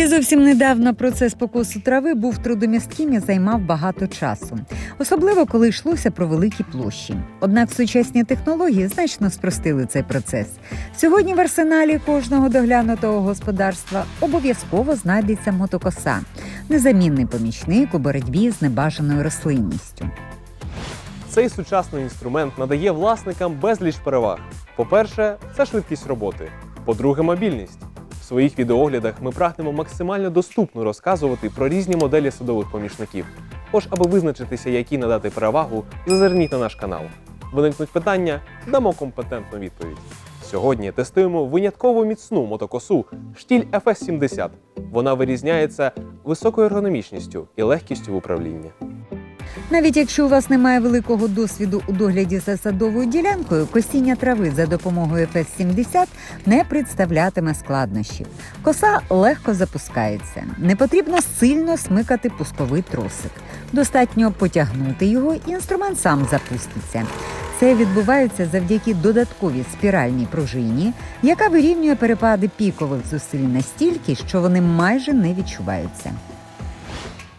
Ще зовсім недавно процес покосу трави був трудомістким і займав багато часу, особливо коли йшлося про великі площі. Однак сучасні технології значно спростили цей процес. Сьогодні в арсеналі кожного доглянутого господарства обов'язково знайдеться мотокоса, незамінний помічник у боротьбі з небажаною рослинністю. Цей сучасний інструмент надає власникам безліч переваг. По-перше, це швидкість роботи. По-друге, мобільність. Своїх відеоглядах ми прагнемо максимально доступно розказувати про різні моделі садових помічників. Тож, аби визначитися, які надати перевагу, зазирніть на наш канал. Виникнуть питання, дамо компетентну відповідь. Сьогодні тестуємо винятково міцну мотокосу штіль FS70. Вона вирізняється високою ергономічністю і легкістю в управлінні. Навіть якщо у вас немає великого досвіду у догляді за садовою ділянкою, косіння трави за допомогою FS70 не представлятиме складнощів. Коса легко запускається. Не потрібно сильно смикати пусковий тросик. Достатньо потягнути його, і інструмент сам запуститься. Це відбувається завдяки додатковій спіральній пружині, яка вирівнює перепади пікових зусиль настільки, що вони майже не відчуваються.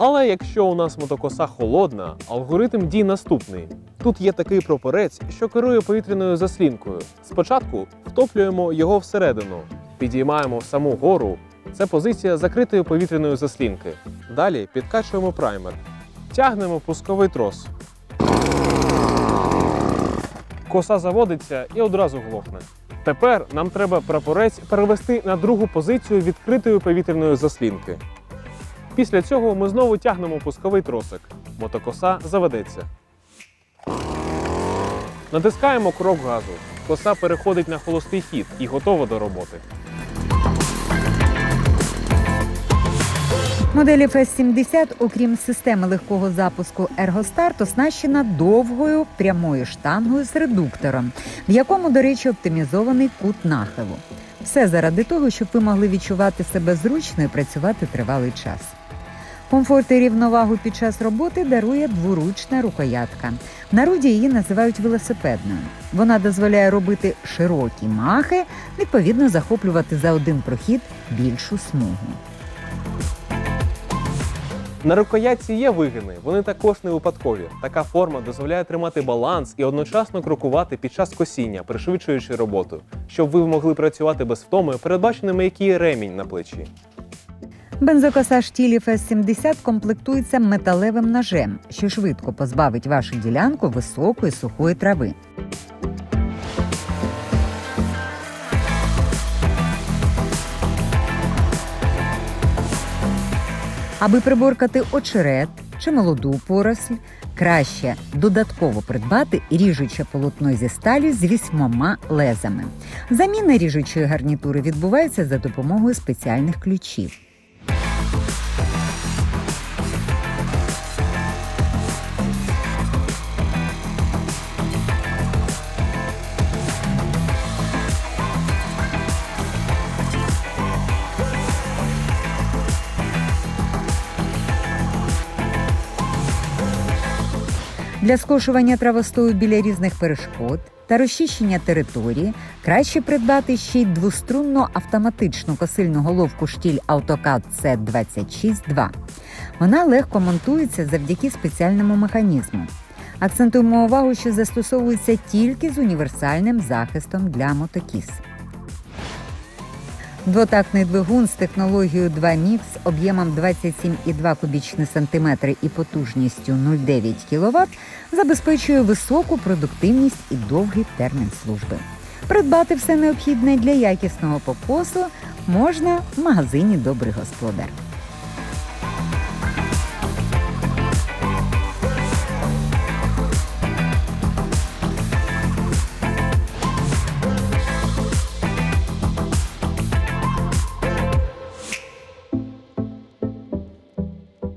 Але якщо у нас мотокоса холодна, алгоритм дій наступний. Тут є такий пропорець, що керує повітряною заслінкою. Спочатку втоплюємо його всередину, підіймаємо саму гору. Це позиція закритої повітряної заслінки. Далі підкачуємо праймер, тягнемо пусковий трос. Коса заводиться і одразу глохне. Тепер нам треба прапорець перевести на другу позицію відкритої повітряної заслінки. Після цього ми знову тягнемо пусковий тросик. Мотокоса заведеться. Натискаємо крок газу. Коса переходить на холостий хід і готова до роботи. Модель FS70, окрім системи легкого запуску Ергостарт, оснащена довгою прямою штангою з редуктором, в якому, до речі, оптимізований кут нахилу. Все заради того, щоб ви могли відчувати себе зручно і працювати тривалий час. Комфорт і рівновагу під час роботи дарує дворучна рукоятка. В народі її називають велосипедною. Вона дозволяє робити широкі махи, відповідно захоплювати за один прохід більшу смугу. На рукоятці є вигини, вони також не випадкові. Така форма дозволяє тримати баланс і одночасно крокувати під час косіння, пришвидшуючи роботу, щоб ви могли працювати без втоми, передбаченими м'який ремінь на плечі. Бензокоса штілі ФС-70 комплектується металевим ножем, що швидко позбавить вашу ділянку високої сухої трави. Аби приборкати очерет чи молоду поросль, краще додатково придбати ріжуче полотно зі сталі з вісьмома лезами. Заміна ріжучої гарнітури відбувається за допомогою спеціальних ключів. Для скошування травостою біля різних перешкод та розчищення території краще придбати ще й двострунну автоматичну косильну головку штіль AutoCAD C262. Вона легко монтується завдяки спеціальному механізму. Акцентуємо увагу, що застосовується тільки з універсальним захистом для мотокіс. Двотактний двигун з технологією 2 Mix об'ємом 27,2 кубічні сантиметри і потужністю 0,9 кВт забезпечує високу продуктивність і довгий термін служби. Придбати все необхідне для якісного покосу можна в магазині Добрий господар.